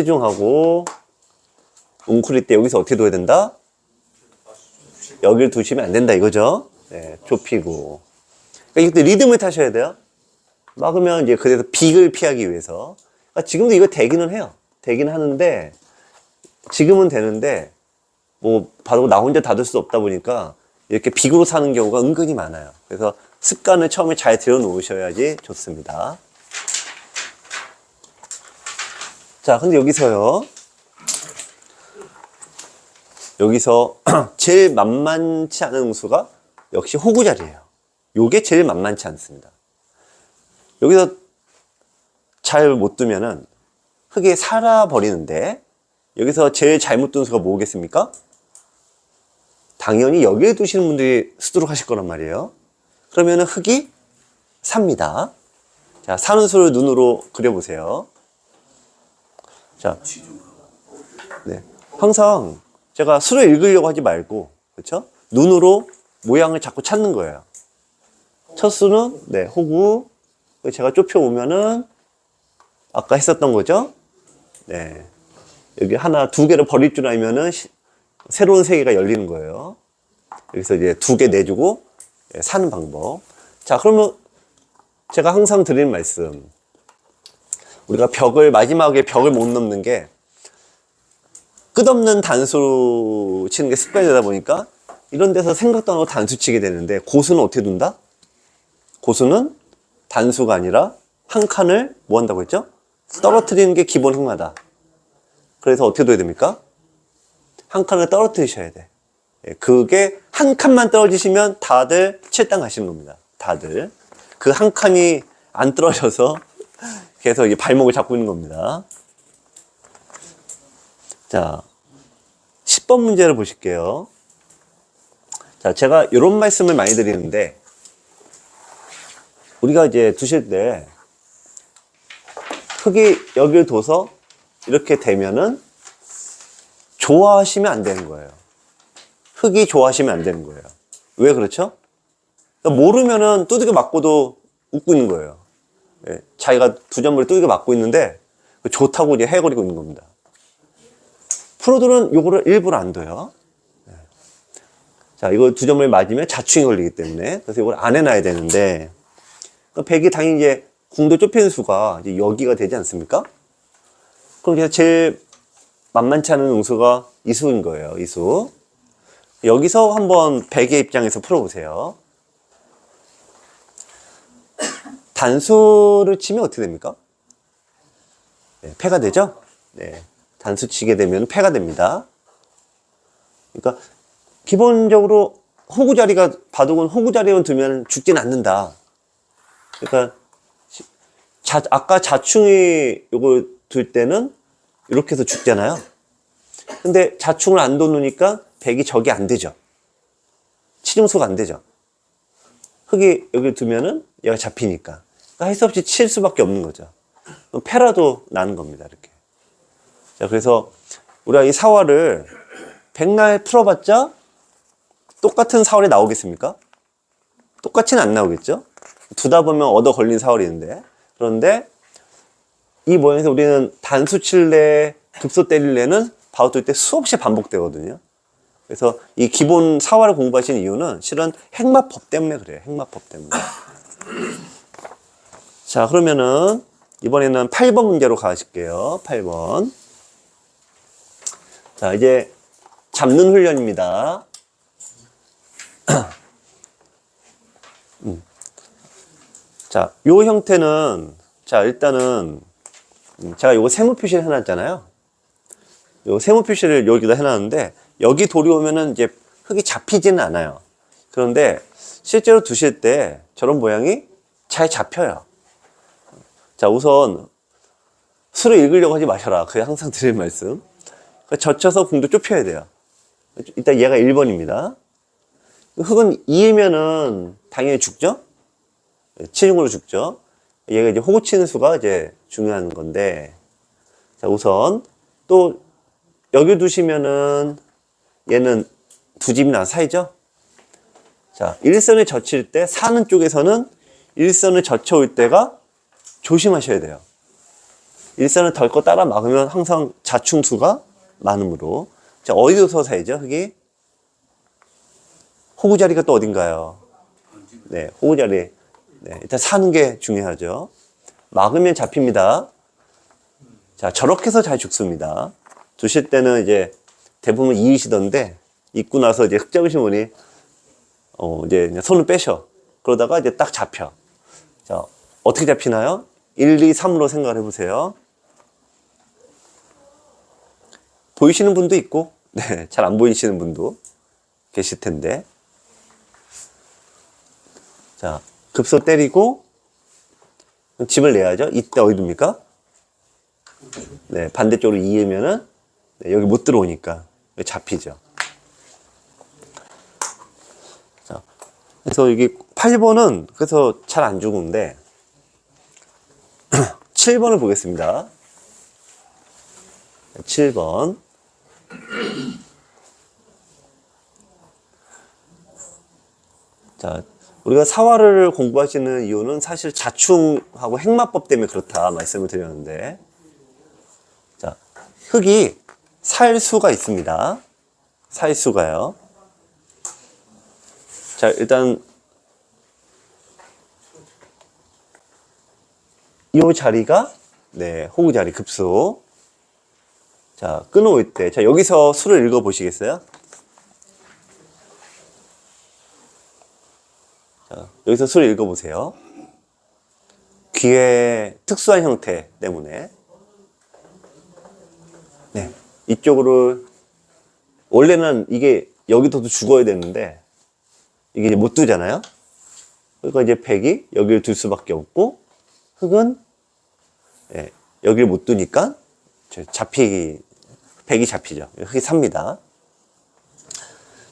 치중하고 웅크릴 때 여기서 어떻게 둬야 된다? 여기를 두시면 안 된다 이거죠. 네, 좁히고. 그러니까 이때 리듬을 타셔야 돼요. 막으면 이제 그래서 빅을 피하기 위해서. 그러니까 지금도 이거 되기는 해요. 되긴 하는데 지금은 되는데 뭐 바로 나 혼자 닫을 수 없다 보니까 이렇게 빅으로 사는 경우가 은근히 많아요. 그래서 습관을 처음에 잘 들여 놓으셔야지 좋습니다. 자, 근데 여기서요. 여기서 제일 만만치 않은 응수가 역시 호구 자리예요. 요게 제일 만만치 않습니다. 여기서 잘 못 두면은 흙에 살아버리는데 여기서 제일 잘못 둔 수가 뭐겠습니까? 당연히 여기에 두시는 분들이 쓰도록 하실 거란 말이에요. 그러면 은 흙이 삽니다. 자, 사는 수를 눈으로 그려보세요. 자, 네. 항상 제가 수를 읽으려고 하지 말고, 그렇죠? 눈으로 모양을 자꾸 찾는 거예요. 첫 수는 네, 호구. 제가 좁혀 오면은 아까 했었던 거죠? 네. 여기 하나, 두 개를 버릴 줄 알면은 시- 새로운 세계가 열리는 거예요. 여기서 이제 두 개 내주고 예, 사는 방법. 자, 그러면 제가 항상 드리는 말씀. 우리가 벽을, 마지막에 벽을 못 넘는 게 끝없는 단수 치는 게 습관이 되다 보니까 이런 데서 생각도 안 하고 단수 치게 되는데 고수는 어떻게 둔다? 고수는 단수가 아니라 한 칸을 뭐 한다고 했죠? 떨어뜨리는 게 기본 흑마다. 그래서 어떻게 둬야 됩니까? 한 칸을 떨어뜨리셔야 돼. 예, 그게 한 칸만 떨어지시면 다들 칠당 하시는 겁니다. 다들. 그 한 칸이 안 떨어져서 계속 이 발목을 잡고 있는 겁니다. 자, 10번 문제를 보실게요. 자, 제가 이런 말씀을 많이 드리는데, 우리가 이제 두실 때, 흙이 여기를 둬서 이렇게 되면은 좋아하시면 안 되는 거예요. 흙이 좋아하시면 안 되는 거예요. 왜 그렇죠? 그러니까 모르면은 두들겨 맞고도 웃고 있는 거예요. 예, 자기가 두 점을 두들겨 맞고 있는데 그 좋다고 이제 해거리고 있는 겁니다. 프로들은 요거를 일부러 안 둬요. 예. 자, 이거 두 점을 맞으면 자충이 걸리기 때문에 그래서 이걸 안 해놔야 되는데 그 백이 당연히 이제 궁도 좁히는 수가 이제 여기가 되지 않습니까? 그럼 그래서 제일 만만치 않은 응수가 이수인 거예요. 이수. 여기서 한번 백의 입장에서 풀어보세요. 단수를 치면 어떻게 됩니까? 네, 패가 되죠? 네. 단수 치게 되면 패가 됩니다. 그러니까 기본적으로 호구 자리가 바둑은 호구 자리만 두면 죽진 않는다. 그러니까 자, 아까 자충이 요거 둘 때는 이렇게 해서 죽잖아요. 근데 자충을 안 돋으니까 백이 적이 안 되죠. 치중수가 안 되죠. 흙이 여기 두면은 얘가 잡히니까. 할 수 없이 칠 수밖에 없는 거죠. 패라도 나는 겁니다. 이렇게. 자, 그래서 우리가 이 사활을 백날 풀어봤자 똑같은 사활이 나오겠습니까? 똑같이는 안 나오겠죠? 두다 보면 얻어 걸린 사활이 있는데. 그런데 이 모양에서 우리는 단수 칠래, 급소 때릴래는 뜰때 수없이 반복되거든요. 그래서 이 기본 사활을 공부하신 이유는 실은 핵마법 때문에 그래요. 핵마법 때문에. 자, 그러면은 이번에는 8번 문제로 가실게요. 8번. 자, 이제 잡는 훈련입니다. 음. 자, 요 형태는 자, 일단은 음, 제가 요거 세모 표시를 해놨잖아요. 요 세모 표시를 여기다 해놨는데 여기 돌이 오면은 이제 흙이 잡히지는 않아요. 그런데 실제로 두실 때 저런 모양이 잘 잡혀요. 자, 우선 수를 읽으려고 하지 마셔라. 그게 항상 드릴 말씀. 그러니까 젖혀서 궁도 좁혀야 돼요. 일단 얘가 1번입니다. 흙은 2이면은 당연히 죽죠? 치중으로 죽죠? 얘가 이제 호구 치는 수가 이제 중요한 건데. 자, 우선 또 여기 두시면은 얘는 두 집이나 사이죠? 자, 일선을 젖힐 때 사는 쪽에서는 일선을 젖혀올 때가 조심하셔야 돼요. 일선을 덜거 따라 막으면 항상 자충수가 많으므로. 자, 어디서 서사이죠, 흙이? 호구 자리가 또 어딘가요? 네, 호구 자리. 네, 일단 사는 게 중요하죠. 막으면 잡힙니다. 자, 저렇게 해서 잘 죽습니다. 두실 때는 이제 대부분 이으시던데, 입고 나서 이제 흙 잡으신 분이, 어, 이제 손을 빼셔. 그러다가 이제 딱 잡혀. 자, 어떻게 잡히나요? 1, 2, 3으로 생각을 해보세요. 보이시는 분도 있고, 네, 잘 안 보이시는 분도 계실 텐데. 자, 급소 때리고, 집을 내야죠. 이때 어디 둡니까? 네, 반대쪽으로 이으면은, 네, 여기 못 들어오니까, 여기 잡히죠. 자, 그래서 여기 8번은 그래서 잘 안 죽는데, 7번을 보겠습니다. 7번. 자, 우리가 사화를 공부하시는 이유는 사실 자충하고 핵마법 때문에 그렇다 말씀을 드렸는데, 자, 흙이 살수가 있습니다. 살수가요. 자, 일단, 이 자리가, 네, 호구 자리 급수. 자, 끊어올 때. 자, 여기서 수를 읽어 보시겠어요? 자, 여기서 수를 읽어 보세요. 귀의 특수한 형태 때문에. 네. 이쪽으로, 원래는 이게 여기서도 죽어야 되는데, 이게 못 두잖아요? 그러니까 이제 백이 여기를 둘 수밖에 없고, 흙은, 예, 여기를 못 두니까, 저 잡히기, 백이 잡히죠. 흙이 삽니다.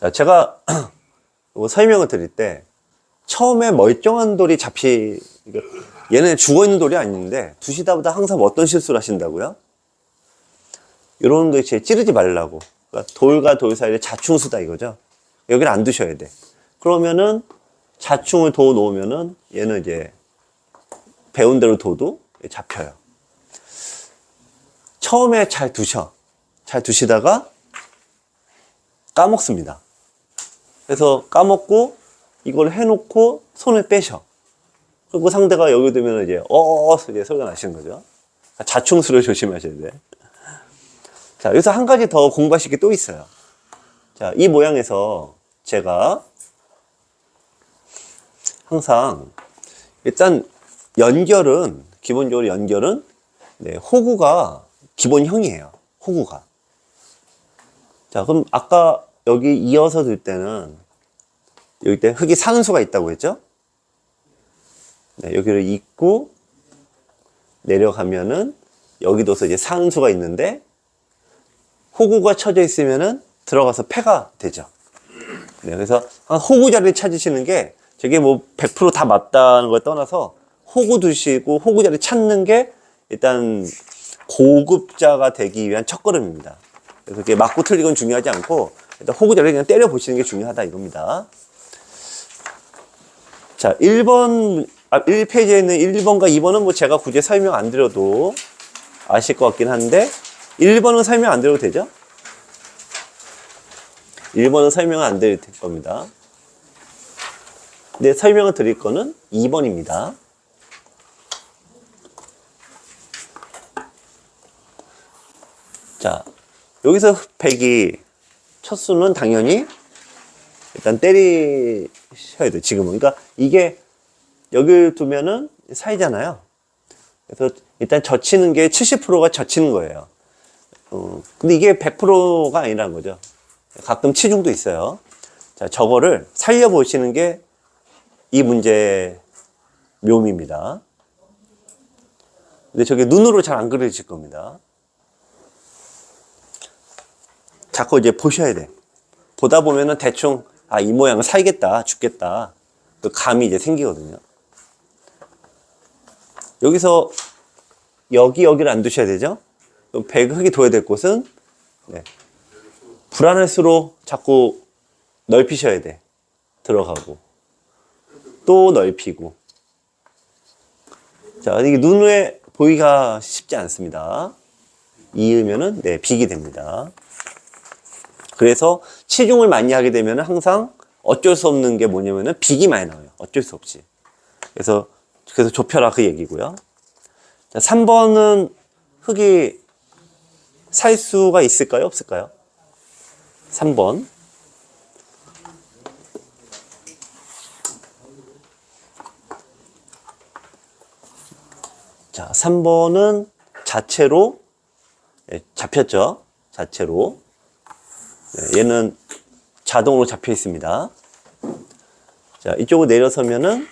자, 제가 이거 설명을 드릴 때, 처음에 멀쩡한 돌이 잡히, 얘는 죽어 있는 돌이 아닌데, 두시다 보다 항상 어떤 실수를 하신다고요? 이런 거 이제 찌르지 말라고. 그러니까 돌과 돌 사이에 자충수다 이거죠. 여기를 안 두셔야 돼. 그러면은 자충을 도 놓으면은 얘는 이제 배운 대로 둬도 잡혀요. 처음에 잘 두셔. 잘 두시다가 까먹습니다. 그래서 까먹고 이걸 해놓고 손을 빼셔. 그리고 상대가 여기 두면 이제 어 이제 소리가 나시는 거죠. 자충수를 조심하셔야 돼. 자, 여기서 한 가지 더 공부하실 게 또 있어요. 자, 이 모양에서 제가 항상 일단 연결은 기본적으로 연결은 네, 호구가 기본형이에요. 호구가. 자, 그럼 아까 여기 이어서 들 때는 여기 때 흙이 사는 수가 있다고 했죠? 네, 여기를 잇고 내려가면은 여기도서 이제 사는 수가 있는데 호구가 쳐져 있으면은 들어가서 패가 되죠. 네, 그래서 한 호구 자리를 찾으시는 게 저게 뭐 100%다 맞다는 걸 떠나서 호구 두시고 호구 자리 찾는 게 일단 고급자가 되기 위한 첫걸음입니다. 그래서 이게 맞고 틀리건 중요하지 않고 일단 호구 자리 그냥 때려 보시는 게 중요하다 이겁니다. 자, 1번, 아, 1페이지에 있는 1번과 2번은 뭐 제가 굳이 설명 안 드려도 아실 것 같긴 한데 1번은 설명 안 드려도 되죠? 1번은 설명 안 드릴 겁니다. 네, 설명을 드릴 거는 2번입니다. 자, 여기서 흑백이 첫 수는 당연히 일단 때리셔야 돼요, 지금은. 그러니까 이게 여기를 두면은 사이잖아요. 그래서 일단 젖히는 게 70%가 젖히는 거예요. 어, 근데 이게 100%가 아니라는 거죠. 가끔 치중도 있어요. 자, 저거를 살려보시는 게 이 문제의 묘미입니다. 근데 저게 눈으로 잘 안 그려질 겁니다. 자꾸 이제 보셔야 돼. 보다 보면은 대충, 아, 이 모양은 살겠다, 죽겠다. 그 감이 이제 생기거든요. 여기서 여기, 여기를 안 두셔야 되죠? 배가 흙이 둬야 될 곳은, 네. 불안할수록 자꾸 넓히셔야 돼. 들어가고. 또 넓히고. 자, 이게 눈에 보기가 쉽지 않습니다. 이으면은 네, 빅이 됩니다. 그래서 치중을 많이 하게 되면 항상 어쩔 수 없는 게 뭐냐면은 빅이 많이 나와요. 어쩔 수 없이. 그래서 그래서 좁혀라 그 얘기고요. 자, 3번은 흙이 살 수가 있을까요? 없을까요? 3번. 자, 3번은 자체로 예, 잡혔죠. 자체로. 네, 얘는 자동으로 잡혀 있습니다. 자, 이쪽으로 내려서면은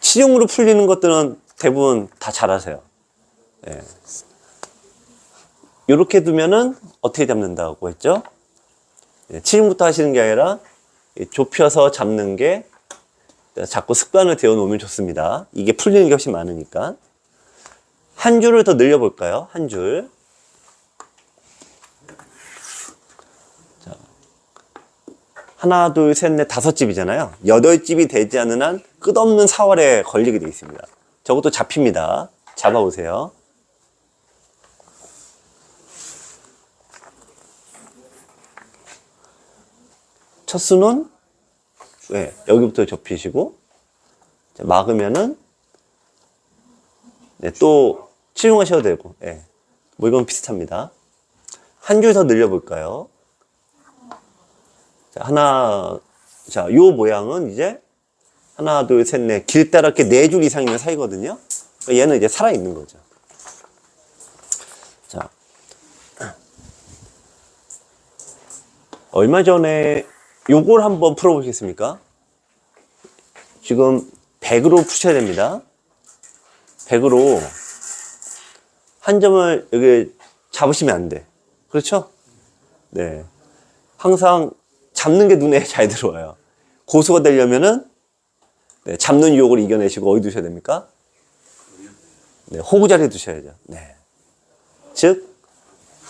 치중으로 풀리는 것들은 대부분 다 잘하세요. 예. 이렇게 두면은 어떻게 잡는다고 했죠? 예, 치중부터 하시는 게 아니라 이 좁혀서 잡는 게 자꾸 습관을 되어 놓으면 좋습니다. 이게 풀리는 게 훨씬 많으니까. 한 줄을 더 늘려볼까요? 한 줄. 하나, 둘, 셋, 넷, 다섯 집이잖아요. 여덟 집이 되지 않는 한 끝없는 사활에 걸리게 되어 있습니다. 저것도 잡힙니다. 잡아보세요. 첫 수는 네, 여기부터 접히시고 자, 막으면은 네, 또 치중하셔도 되고 네. 뭐 이건 비슷합니다. 한 줄 더 늘려볼까요? 자, 하나 자, 요 모양은 이제 하나, 둘, 셋, 넷 길다랗게 네 줄 이상이면 사이거든요. 그러니까 얘는 이제 살아 있는 거죠. 자, 얼마 전에 요걸 한번 풀어보시겠습니까? 지금 100으로 푸셔야 됩니다. 100으로 한 점을 여기 잡으시면 안 돼. 그렇죠? 네. 항상 잡는 게 눈에 잘 들어와요. 고수가 되려면은 네, 잡는 유혹을 이겨내시고 어디 두셔야 됩니까? 네, 호구 자리에 두셔야죠. 네. 즉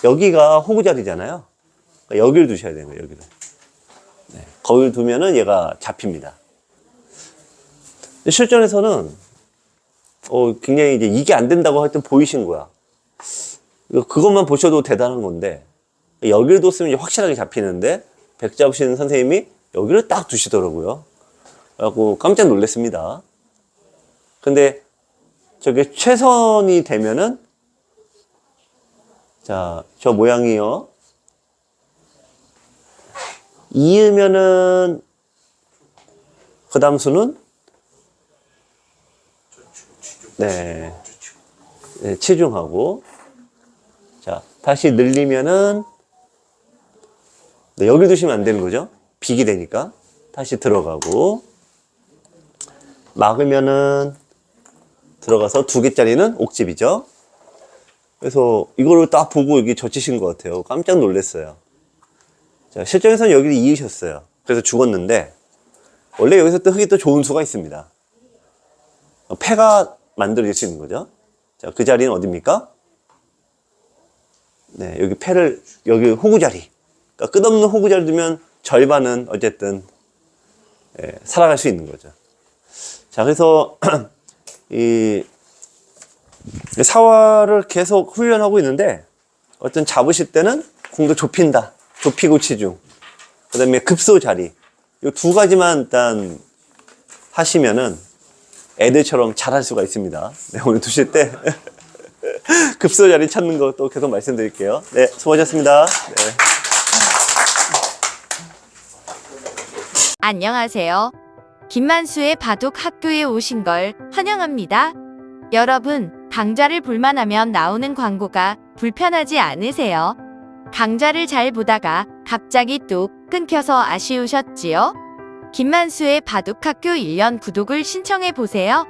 여기가 호구 자리잖아요. 그러니까 여기를 두셔야 되는 거예요. 여기를. 네, 거기를 두면은 얘가 잡힙니다. 실전에서는 어, 굉장히 이제 이게 안 된다고 할때 보이신 거야. 그것만 보셔도 대단한 건데 여기를 뒀으면 확실하게 잡히는데 백 잡으시는 선생님이 여기를 딱 두시더라고요. 그래갖고 깜짝 놀랐습니다. 근데 저게 최선이 되면은 자, 저 모양이요. 이으면은 그 다음 수는 네. 네, 치중하고 자 다시 늘리면은 네, 여기 두시면 안 되는 거죠 빅이 되니까 다시 들어가고 막으면은 들어가서 두 개짜리는 옥집이죠 그래서 이거를 딱 보고 여기 젖히신 것 같아요 깜짝 놀랐어요 자, 실전에서는 여기를 이으셨어요. 그래서 죽었는데, 원래 여기서 또 흙이 또 좋은 수가 있습니다. 폐가 만들어질 수 있는 거죠. 자, 그 자리는 어딥니까? 네, 여기 폐를, 여기 호구 자리. 그러니까 끝없는 호구 자리 두면 절반은 어쨌든, 예, 살아갈 수 있는 거죠. 자, 그래서, 이, 사활을 계속 훈련하고 있는데, 어떤 잡으실 때는 공도 좁힌다. 좁히고 치중. 그 다음에 급소 자리. 이 두 가지만 일단 하시면은 애들처럼 잘할 수가 있습니다. 네, 오늘 두실 때 급소 자리 찾는 것도 계속 말씀드릴게요. 네, 수고하셨습니다. 네. 안녕하세요. 김만수의 바둑 학교에 오신 걸 환영합니다. 여러분, 강좌를 볼만 하면 나오는 광고가 불편하지 않으세요? 강좌를 잘 보다가 갑자기 뚝 끊겨서 아쉬우셨지요? 김만수의 바둑 학교 1년 구독을 신청해 보세요.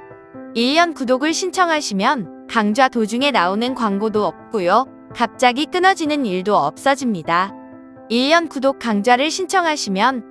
1년 구독을 신청하시면 강좌 도중에 나오는 광고도 없고요. 갑자기 끊어지는 일도 없어집니다. 1년 구독 강좌를 신청하시면